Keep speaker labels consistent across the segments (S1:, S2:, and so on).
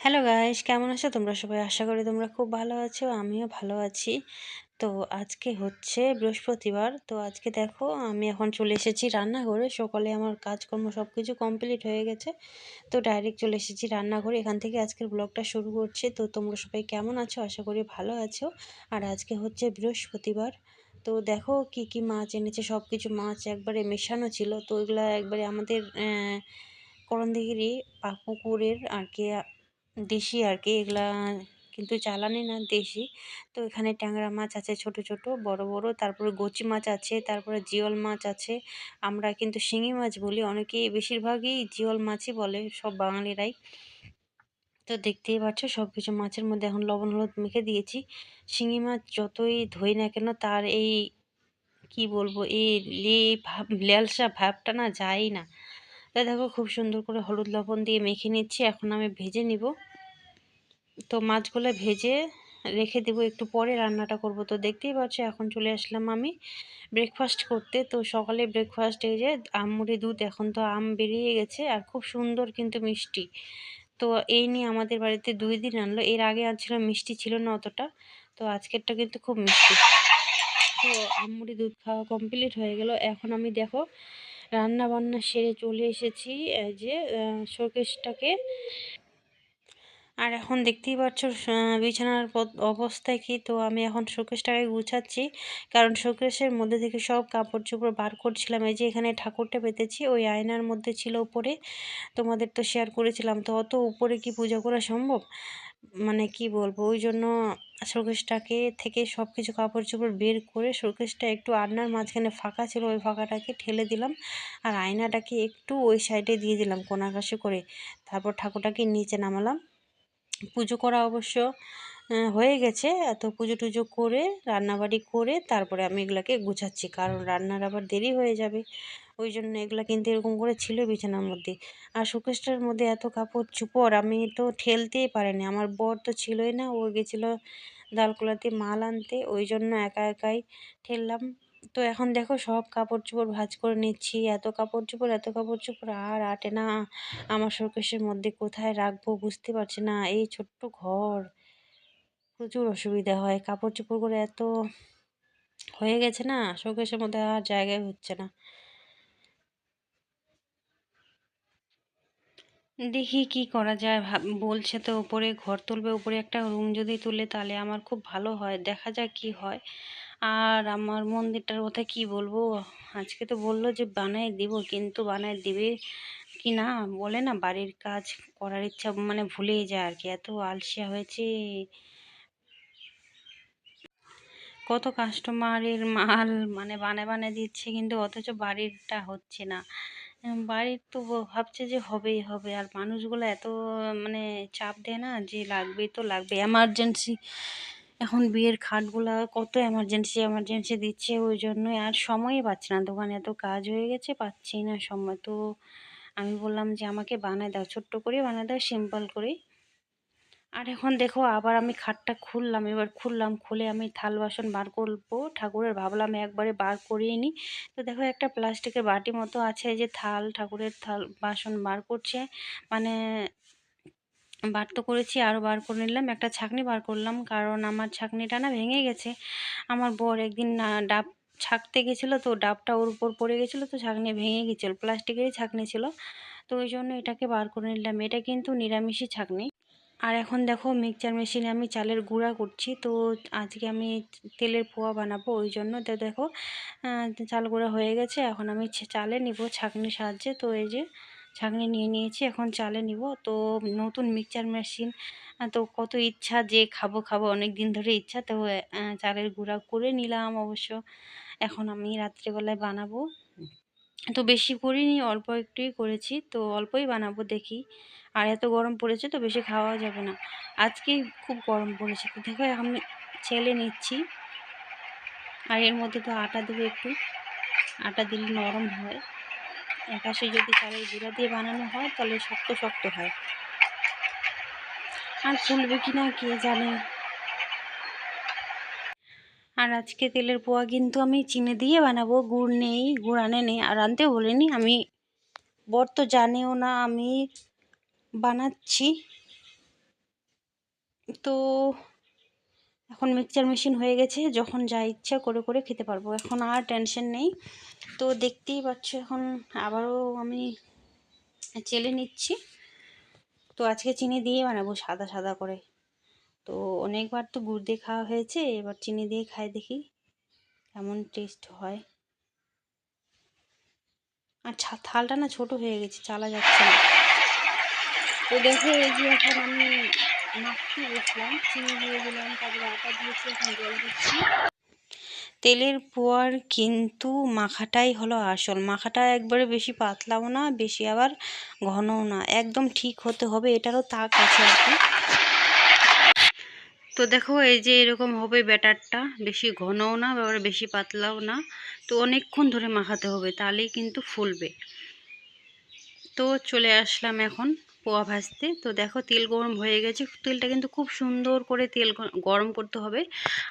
S1: Hello guys কেমন আছো? তোমরা সবাই? আশা করি তোমরা খুব ভালো আছো, আমিও ভালো আছি। তো আজকে হচ্ছে বৃহস্পতিবার। তো আজকে দেখো, আমি এখন চলে এসেছি রান্নাঘরে। সকালে আমার কাজকর্ম সব কিছু কমপ্লিট হয়ে গেছে। তো ডাইরেক্ট চলে এসেছি রান্নাঘরে। এখান থেকে আজকের ব্লগটা শুরু করছি। তো তোমরা সবাই কেমন আছো? আশা করি ভালো আছো। আর আজকে হচ্ছে বৃহস্পতিবার। তো দেখো, কি কি মাছ এনেছে? সব কিছু মাছ একবারে মেশানো ছিল। তো ওইগুলো একবারে আমাদের করণদিঘিরি পুকুরের আর কি দেশি আর কি এগুলা কিন্তু চালানি না দেশি। তো এখানে ট্যাংরা মাছ আছে ছোট ছোট, বড় বড়, তারপরে গচি মাছ আছে, তারপরে জিওল মাছ আছে। আমরা কিন্তু শিঙি মাছ বলি, অনেকেই বেশিরভাগই জিওল মাছই বলে, সব বাঙালিরাই। তো দেখতেই পাচ্ছ সব কিছু মাছের মধ্যে এখন লবণ হলুদ মেখে দিয়েছি। শিঙি মাছ যতই ধুই না কেন, তার এই, কি বলব, এই লে ভাব, লেলসা ভাবটা না যায় না। তাই দেখো খুব সুন্দর করে হলুদ লবণ দিয়ে মেখে নিচ্ছি, এখন আমি ভেজে নিব। তো মাছগুলো ভেজে রেখে দেব, একটু পরে রান্নাটা করব। তো দেখতেই পাচ্ছ, এখন চলে আসলাম আমি ব্রেকফাস্ট করতে। তো সকালে ব্রেকফাস্ট এই যে আমুড়ি দুধ, এখন তো আম বেরিয়ে গেছে আর খুব সুন্দর কিন্তু মিষ্টি। তো এই নিয়ে আমাদের বাড়িতে দুই দিন আনলো, এর আগে আনছিল, মিষ্টি ছিল না অতটা। তো আজকেরটা কিন্তু খুব মিষ্টি। তো আমুড়ি দুধ খাওয়া কমপ্লিট হয়ে গেল। এখন আমি দেখো রান্না বান্না সেরে চলে এসেছি যে শোকেসটাকে। আর এখন দেখতেই পাচ্ছ বিছানার অবস্থায় কি, তো আমি এখন শোকেসটাকে গুছাচ্ছি। কারণ শোকেসের মধ্যে থেকে সব কাপড় চোপড় বার করছিলাম। এই যে, এখানে ঠাকুরটা পেতেছি, ওই আয়নার মধ্যে ছিল উপরে। তোমাদের তো শেয়ার করেছিলাম, তো অত উপরে কি পূজা করা সম্ভব? মানে কি বলব? ওই জন্য শোকেসটাকে থেকে সব কিছু কাপড় চোপড় বের করে শোকেসটা একটু আয়নার মাঝখানে ফাঁকা ছিল, ওই ফাঁকাটাকে ঠেলে দিলাম। আর আয়নাটাকে একটু ওই সাইডে দিয়ে দিলাম কোনাকাশি করে। তারপর ঠাকুরটাকে নিচে নামালাম। পুজো করা অবশ্য হয়ে গেছে। এত পুজো টুজো করে, রান্নাবাড়ি করে তারপরে আমি এগুলাকে গুছাচ্ছি। কারণ রান্নার আবার দেরি হয়ে যাবে। ওই জন্য এগুলা কিন্তু এরকম করে ছিল বিছানার মধ্যে। আর শোকেসটার মধ্যে এত কাপড় চুপড় আমি তো ঠেলতেই পারিনি। আমার বর তো ছিলই না, ও গেছিল দালকোলাতে মাল আনতে ওই জন্য একা একাই ঠেললাম। তো এখন দেখো সব কাপড় চোপড় ভাজ করে নিচ্ছি, এত কাপড় চোপড়, এত কাপড় চোপড়, আর আটে না আমার শোকেশের মধ্যে কোথায় রাখব বুঝতে পারছি না। এই ছোট্ট ঘর, প্রচুর অসুবিধা হয়। কাপড় চোপড় করে এত হয়ে গেছে না শোকেশের মধ্যে আর জায়গায় হচ্ছে না। দেখি কি করা যায়। বলছে তো উপরে, ঘর তুলবে, উপরে একটা রুম যদি তুলে তাহলে আমার খুব ভালো হয়, দেখা যাক কি হয়। আর আমার মন্দিরটার কথা কি বলব? আজকে তো বলল যে বানায় দিব, কিন্তু বানায় দিবে কি না বলে না, বাড়ির কাজ করার ইচ্ছা মানে ভুলেই যায় আর কি এত আলসিয়া হয়েছে। কত কাস্টমারের মাল মানে বানায় বানায় দিচ্ছে, কিন্তু অথচ বাড়িরটা হচ্ছে না। বাড়ির তো ভাবছে যে হবেই, হবে। আর মানুষগুলো এত মানে চাপ দেয় না যে লাগবেই তো লাগবে। এমার্জেন্সি এখন বিয়ের খাটগুলো কত এমার্জেন্সি এমার্জেন্সি দিচ্ছে ওই জন্যই। আর সময়ই পাচ্ছে না, দোকানে এত কাজ হয়ে গেছে পাচ্ছি না সময়। তো আমি বললাম যে আমাকে বানায় দাও, ছোট্ট করে বানায় দাও সিম্পল করে আর এখন দেখো, আবার আমি খাটটা খুললাম। এবার খুললাম, খুলে আমি থাল বাসন বার করব। ঠাকুরের ভাবলাম একবারে বার করিয়ে নিই। তো দেখো, একটা প্লাস্টিকের বাটি মতো আছে যে থাল, ঠাকুরের থাল বাসন বার করছে। মানে বার তো করেছি আরও বার করে নিলাম। একটা ছাকনি বার করলাম, কারণ আমার ছাকনিটা না ভেঙে গেছে। আমার বর একদিন না ডাব ছাকতে গেছিল, তো ডাবটা ওর উপর পড়ে গেছিল, তো ছাকনি ভেঙে গেছিল, প্লাস্টিকেরই ছাকনি ছিল। তো ওই জন্য এটাকে বার করে নিলাম। এটা কিন্তু নিরামিষই ছাকনি। আর এখন দেখো মিক্সচার মেশিনে আমি চালের গুঁড়া করছি, তো আজকে আমি তেলের পোয়া বানাবো ওই জন্য। তো দেখো চাল গুঁড়া হয়ে গেছে, এখন আমি চালে নিব ছাঁকনির সাহায্যে। তো এই যে ছাঁকনি নিয়ে নিয়েছি, এখন চালে নিব। তো নতুন মিক্সচার মেশিন তো কত ইচ্ছা যে খাব খাব অনেক দিন ধরে ইচ্ছা। তো চালের গুঁড়া করে নিলাম অবশ্য। এখন আমি রাত্রিবেলায় বানাবো। তো বেশি করিনি, অল্প একটুই করেছি। তো অল্পই বানাবো দেখি। আর এত গরম পড়েছে তো বেশি খাওয়া যাবে না। আজকেই খুব গরম পড়েছে। তো দেখো আমি ছেলে নিচ্ছি। আর এর মধ্যে তো আটা দেবে একটু। আটা দিলে নরম হয়। একাশে যদি চালের গুঁড়া দিয়ে বানানো হয়, তাহলে শক্ত শক্ত হয়। আর ফুলবে কি না, কে জানে? আর আজকে তেলের পোয়া কিন্তু আমি চিনি দিয়ে বানাবো। গুড় নেই, গুড় আনে নেই। আর আনতেও বলিনি, আমি বর তো জানেও না, আমি বানাচ্ছি। তো এখন মিক্সচার মেশিন হয়ে গেছে, যখন যা ইচ্ছা করে করে খেতে পারব। এখন আর টেনশন নেই। তো দেখতেই পাচ্ছ, এখন আবারও আমি চেলে নিচ্ছি। তো আজকে চিনি দিয়ে বানাবো সাদা সাদা করে। তো অনেকবার তো গুড় দিয়ে খাওয়া হয়েছে, এবার চিনি দিয়ে খাই দেখি কেমন টেস্ট হয়। আর থালটা না ছোট হয়ে গেছে, চালা যাচ্ছে না। তো দেখো এই যে এখন আমি বসলাম চিনি দিয়ে দিলাম তারপরে আটা দিয়েছি এখন জল দিচ্ছি তেলের পোয়ার কিন্তু মাখাটাই হলো আসল। মাখাটা একবারে বেশি পাতলাও না, বেশি আবার ঘনও না। একদম ঠিক হতে হবে, এটারও তাক আছে আর কি। তো দেখো, এই যে এরকম হবে ব্যাটারটা, বেশি ঘনও না, আবার বেশি পাতলাও না। তো অনেকক্ষণ ধরে মাখাতে হবে, তাহলেই কিন্তু ফুলবে। তো চলে আসলাম এখন পোয়া ভাজতে। তো দেখো তেল গরম হয়ে গেছে। তেলটা কিন্তু খুব সুন্দর করে তেল গরম করতে হবে।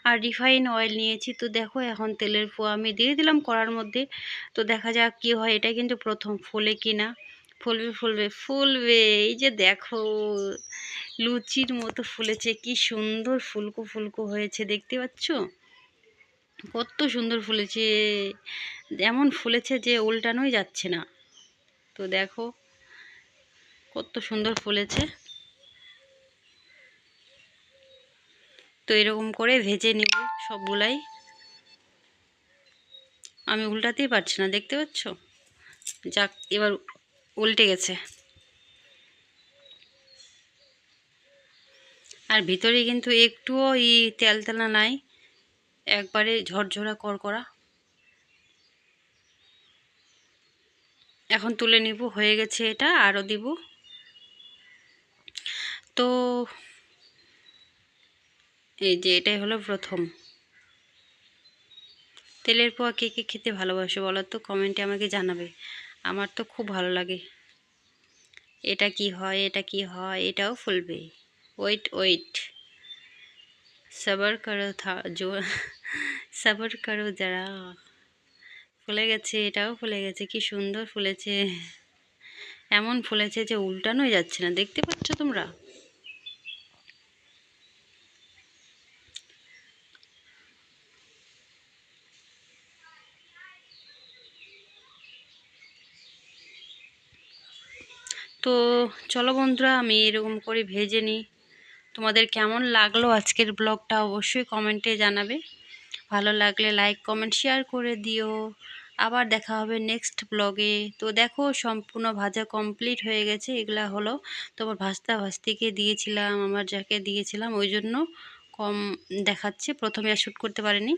S1: আর রিফাইন অয়েল নিয়েছি। তো দেখো এখন তেলের পোয়া আমি দিয়ে দিলাম কড়ার মধ্যে। তো দেখা যাক কি হয়। এটা কিন্তু প্রথম ফুলে কি না। ফুলবে ফুলবে ফুলবে। এই যে দেখো, লুচির মতো ফুলেছে। কি সুন্দর ফুলকো ফুলকো হয়েছে। দেখতে পাচ্ছ? কত সুন্দর ফুলেছে। এমন ফুলেছে যে উল্টানোই যাচ্ছে না। তো দেখো কত সুন্দর ফুলেছে। তো এরকম করে ভেজে নিব সবগুলাই। আমি উল্টাতেই পারছি না, দেখতে পাচ্ছ? যাক, এবার উল্টে গেছে। আর ভিতরে কিন্তু একটুও ই তেল তেলা নাই, একবারে ঝরঝরা করকরা। এখন তুলে নিব, হয়ে গেছে এটা, আরও দিব। তো এই যে এটাই হলো প্রথম। তেলের পোয়া কে কে খেতে ভালোবাসে বলো তো? কমেন্টে আমাকে জানাবে। আমার তো খুব ভালো লাগে। এটা কি হয়, এটা কি হয়, এটাও ফুলবে। ওয়েট ওয়েট সবার করো জো সবার করো যারা ফুলে গেছে, এটাও ফুলে গেছে, কি সুন্দর ফুলেছে। এমন ফুলেছে যে উল্টানোই যাচ্ছে না। দেখতে পাচ্ছ তোমরা? তো চলো বন্ধুরা, আমি এরকম করে ভেজে নিই। তোমাদের কেমন লাগল আজকের ব্লগটা অবশ্যই কমেন্টে জানাবে। ভালো লাগলে লাইক কমেন্ট শেয়ার করে দিও। আবার দেখা হবে নেক্সট ব্লগে তো দেখো, সম্পূর্ণ ভাজা কমপ্লিট হয়ে গেছে। এগুলা হলো তোমার ভাস্তা ভাস্তিকে দিয়েছিলাম, আমার যাকে দিয়েছিলাম, ওই জন্য কম দেখাচ্ছে। প্রথমে আর শ্যুট করতে পারিনি।